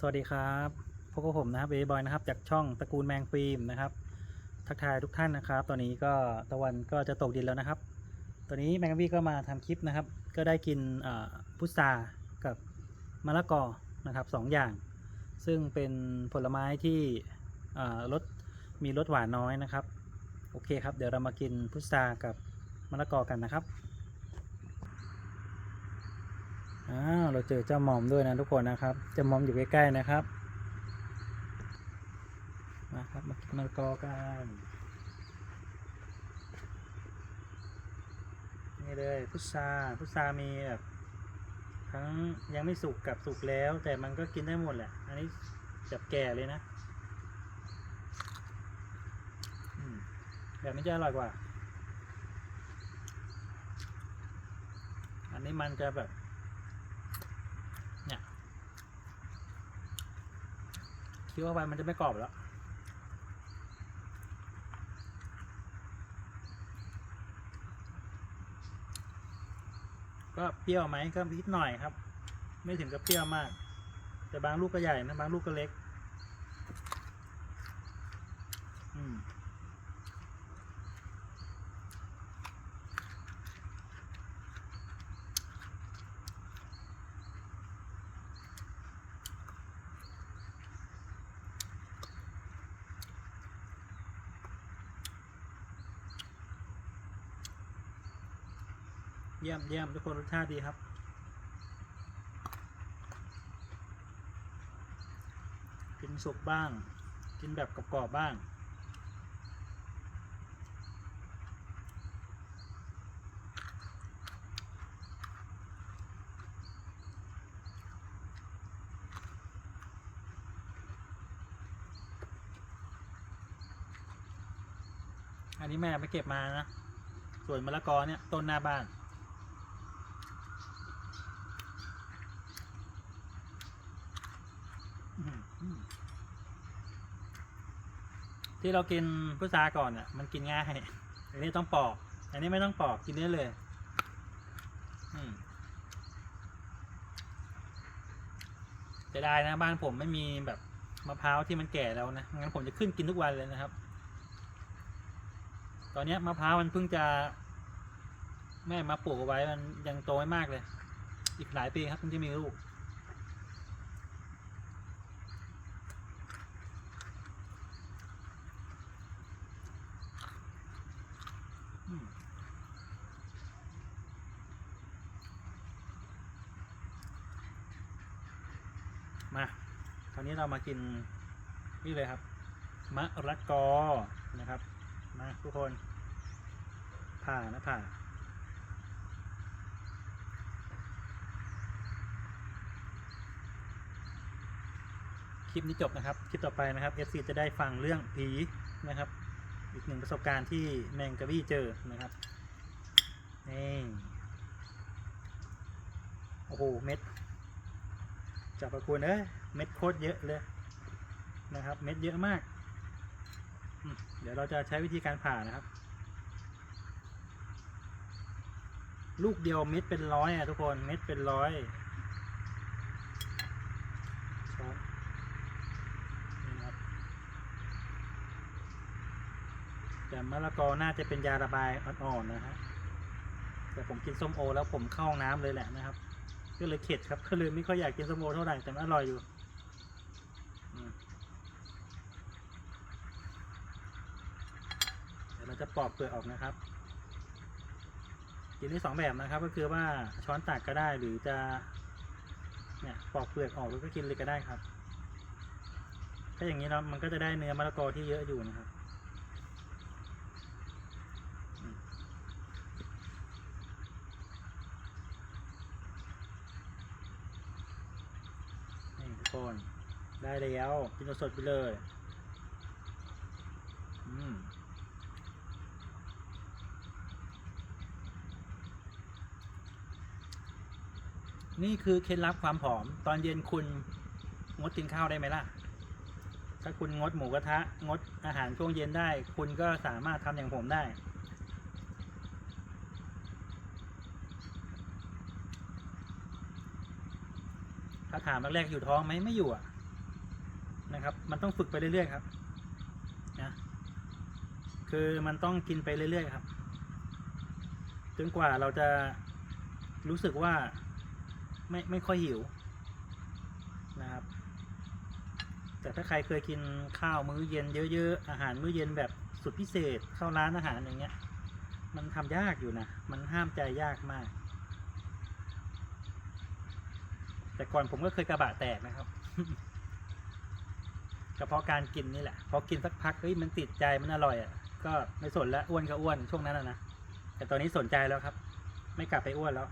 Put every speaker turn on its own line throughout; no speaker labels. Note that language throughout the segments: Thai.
สวัสดีครับพบกับผมนะครับเบบอยนะครับ จากช่องตระกูลแมงฟิล์มนะครับ ทักทายทุกท่านนะครับ ตอนนี้ก็ตะวันก็จะตกดินแล้วนะครับ ตอนนี้แมงวีก็มาทำคลิปนะครับ ก็ได้กินพุทรากับมะละกอนะครับสองอย่าง ซึ่งเป็นผลไม้ที่รสมีรสหวานน้อยนะครับ โอเคครับ เดี๋ยวเรามากินพุทรากับมะละกอกันนะครับ อ้าวเราเจอเจ้าหมอมด้วยนะทุกคนนะครับ เจ้าหมอมอยู่ใกล้ๆนะครับ มาครับมากินมะละกอกันนี่เลยพุทราพุทรามีแบบทั้งยังไม่สุกกับสุกแล้ว แต่มันก็กินได้หมดแหละ อันนี้แบบแก่เลยนะแบบนี้จะอร่อยกว่า อันนี้มันจะแบบ เนี่ยเคี้ยวเข้าไปมันจะไม่กรอบแล้วก็เปรี้ยวไหมก็นิดหน่อยครับ ไม่ถึงกับเปรี้ยวมาก แต่บางลูกก็ใหญ่นะบางลูกก็เล็ก อืม มเยี่ยมทุกคนรสชาติดีครับ กินสุกบ้าง กินแบบกรอบๆบ้างอันนี้แม่ไปเก็บมานะ ส่วนมะละกอเนี่ยต้นหน้าบ้าน อื้อหือ ที่เรากินพุทราก่อนอะ มันกินง่าย อันนี้ต้องปอก อันนี้ไม่ต้องปอกกินได้เลยจะได้นะบ้านผมไม่มีแบบมะพร้าวที่มันแก่แล้วนะ งั้นผมจะขึ้นกินทุกวันเลยนะครับ ตอนนี้มะพร้าวมันเพิ่งจะ แม่มาปลูกไว้มันยังโตไม่มากเลย อีกหลายปีครับถึงจะมีลูก อืม มาคราวนี้เรามากินนี่เลยครับ มะระกอนะครับ มาทุกคน ผ่านะผ่าคลิปนี้จบนะครับ คลิปต่อไปนะครับ FC จะได้ฟังเรื่องผีนะครับ อีกหนึ่งประสบการณ์ที่แมงกะบี้เจอนะครับ นี่ โอ้โห เม็ด จับประคุณเอ้ยเม็ดโคตรเยอะเลยนะครับ เม็ดเยอะมาก เดี๋ยวเราจะใช้วิธีการผ่านะครับ ลูกเดียวเม็ดเป็นร้อยอะทุกคนเม็ดเป็นร้อยช้อนนี่ครับแต่มะละกอน่าจะเป็นยาระบายอ่อนๆนะฮะแต่ผมกินส้มโอแล้วผมเข้าห้องน้ำเลยแหละนะครับ ก็เลยเข็ดครับ ก็เลยไม่ค่อยอยากกินส้มโอเท่าไหร่แต่มันอร่อยอยู่มเดี๋ยวเราจะปอกเปลือกออกนะครับ กินได้สองแบบนะครับ ก็คือว่าช้อนตักก็ได้หรือจะเนี่ยปอกเปลือกออกแล้วก็กินเลยก็ได้ครับ ถ้าอย่างนี้เนาะมันก็จะได้เนื้อมะละกอที่เยอะอยู่นะครับอืมนี่ทุกคน ได้แล้วกินสดไปเลยอืมนี่คือเคล็ดลับความผอม ตอนเย็นคุณงดกินข้าวได้ไหมล่ะ ถ้าคุณงดหมูกระทะ งดอาหารช่วงเย็นได้ คุณก็สามารถทำอย่างผมได้ ถ้าถามแรกๆอยู่ท้องไหมไม่อยู่อะ นะครับ มันต้องฝึกไปเรื่อยๆครับนะคือมันต้องกินไปเรื่อยๆครับจนกว่าเราจะรู้สึกว่าไม่ไม่ค่อยหิวนะครับ แต่ถ้าใครเคยกินข้าวมื้อเย็นเยอะๆอาหารมื้อเย็นแบบสุดพิเศษเข้าร้านอาหารอย่างเงี้ย มันทำยากอยู่นะมันห้ามใจยากมาก แต่ก่อนผมก็เคยกระบะแตกนะครับ ก็เพราะการกินนี่แหละ พอกินสักพักเฮ้ยมันติดใจมันอร่อยอะก็ไม่สนละอ้วนก็อ้วนช่วงนั้นอะนะแต่ตอนนี้สนใจแล้วครับ ไม่กลับไปอ้วนแล้ว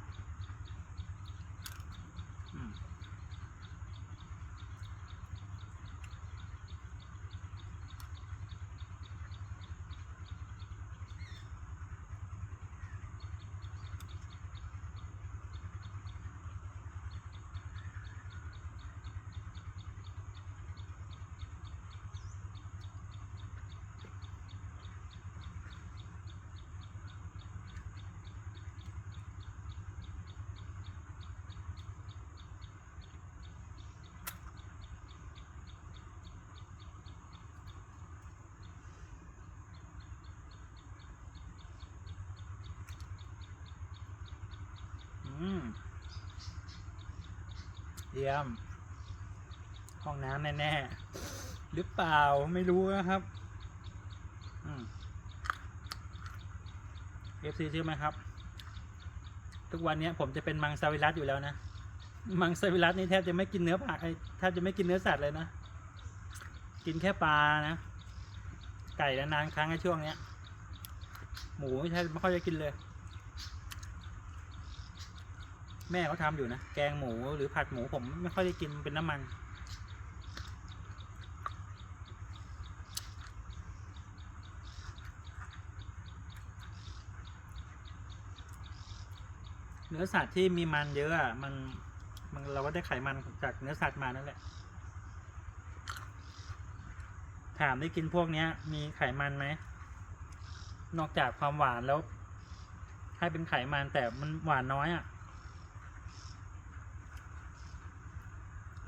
อืมเยี่ยม ห้องน้ำแน่ๆ หรือเปล่าไม่รู้นะครับ อืม FC ชื่อไหมครับ ทุกวันนี้ผมจะเป็นมังสวิรัตอยู่แล้วนะ มังสวิรัตนี่แทบจะไม่กินเนื้อผักไอ้แทบจะไม่กินเนื้อสัตว์เลยนะ กินแค่ปลานะ ไก่นานๆครั้งในช่วงเนี้ย หมูไม่ใช่ไม่ค่อยจะกินเลย แม่เขาทำอยู่นะ แกงหมูหรือผัดหมูผมไม่ค่อยได้กินเป็นน้ำมัน เนื้อสัตว์ที่มีมันเยอะอะมันมันเราก็ได้ไขมันจากเนื้อสัตว์มานั่นแหละ ถามได้กินพวกนี้มีไขมันไหม นอกจากความหวานแล้ว ให้เป็นไขมันแต่มันหวานน้อยอะ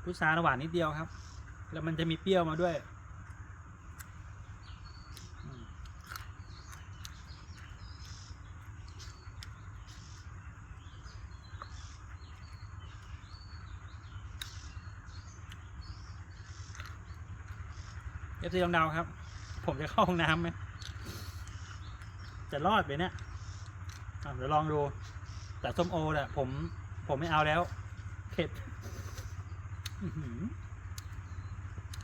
พุทราหวานนิดเดียวครับ แล้วมันจะมีเปรี้ยวมาด้วย เอฟซีลองเดาครับ ผมจะเข้าห้องน้ำไหม จะรอดไปเนี่ยเดี๋ยวลองดู แต่ส้มโอเนี่ยผมผมไม่เอาแล้ว เข็ด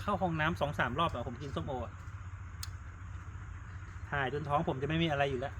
เข้าห้องน้ำสองสามรอบอะผมกินส้มโออะถ่ายจนท้องผมจะไม่มีอะไรอยู่แล้ว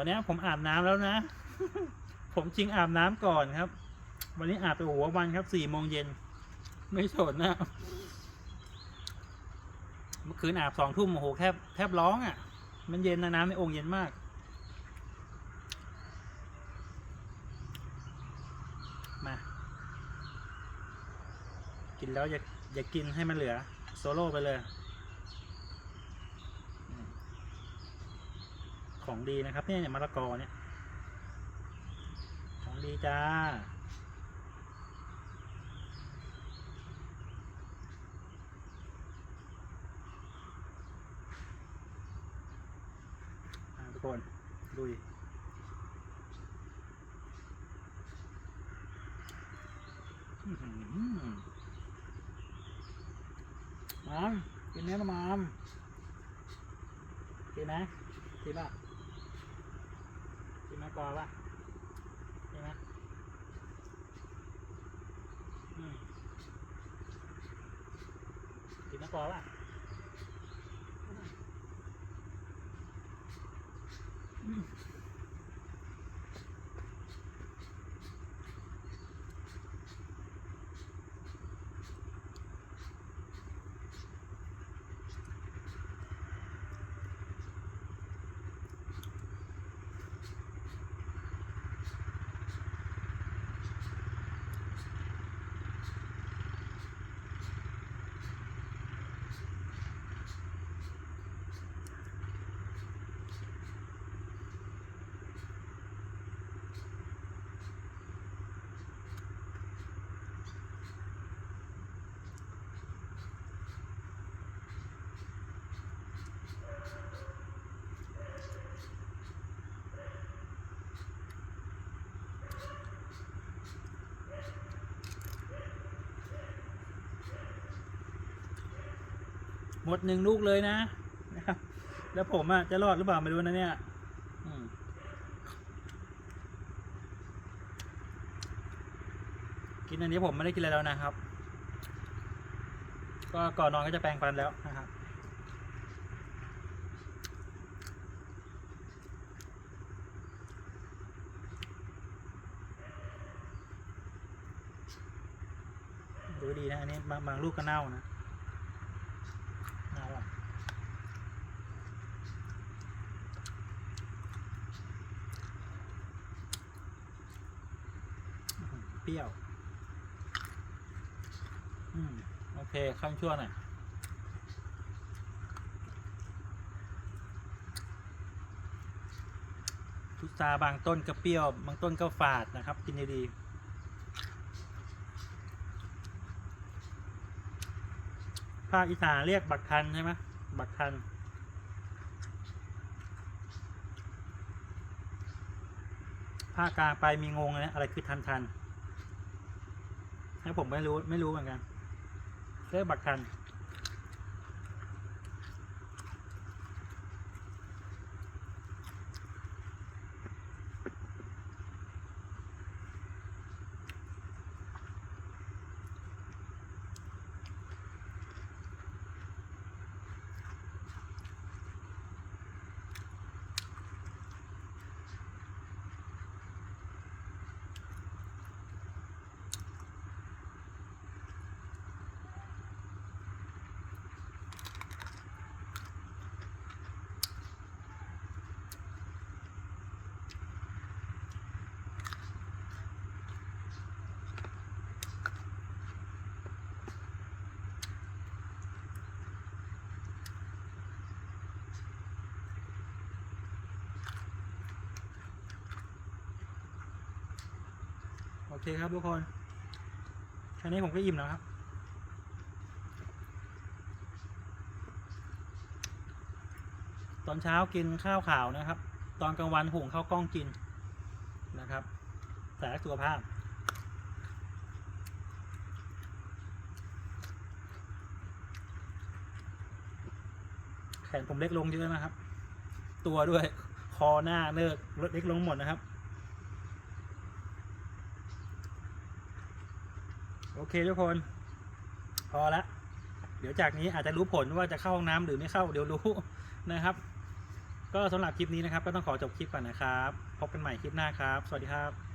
อนนี้ผมอาบน้ำแล้วนะ ผมจริงอาบน้ำก่อนครับ วันนี้อาบไปหัววันครับสี่โมงเย็น ไม่สนนะเมื่อคืนอาบสองทุ่มโอ้โหแทบแทบร้องอะ่ะ มันเย็นนะน้ำในโอ่งเย็นมากมากินแล้วอย่าอย่ากินให้มันเหลือ โซโล่ไปเลยอืม ของดีนะครับเนี่ยมะละกอเนี่ยของดีจ้าทุกคนดูดิมามกินเนื้อนะมามกินไหมกินป่ะ กินมะกอป่ะใช่ไหมอืมกอร์ป่ะอืม ดหนึ่งลูกเลยนะนะครับ แล้วผมอะจะรอดหรือเปล่าไม่รู้นะเนี่ยกินอันนี้ผมไม่ได้กินอะไรแล้วนะครับ ก็ก่อนนอนก็จะแปรงฟันแล้วนะครับดูดีนะอันนี้บางบางลูกก็เน่านะเน่าอะอื้อหือเปรี้ยว อืม โอ เคข้างชั่วหน่อยพุทราบางต้นก็เปรี้ยว บางต้นก็ฝาดนะครับ กินดีภาคอีสานเรียกบักทันใช่ไหมบักทัน ภาคกลางไปมีงงเลยนะอะไรคือทันทันให้ผมไม่รู้ไม่รู้เหมือนกัน เด้อบักทัน เคครับทุกคนแค่นี้ผมก็อิ่มแล้วครับ ตอนเช้ากินข้าวขาวนะครับ ตอนกลางวันหุงข้าวกล้องกินนะครับแต่สุขภาพแขนผมเล็กลงเยอะนะครับ ตัวด้วย คอหน้าเนิกเล็กลงหมดนะครับ โอเคทุกคน พอละเดี๋ยวจากนี้อาจจะรู้ผลว่าจะเข้าห้องน้ำหรือไม่เข้าเดี๋ยวรู้นะครับ ก็สำหรับคลิปนี้นะครับ ก็ต้องขอจบคลิปก่อนนะครับ พบกันใหม่คลิปหน้าครับ สวัสดีครับ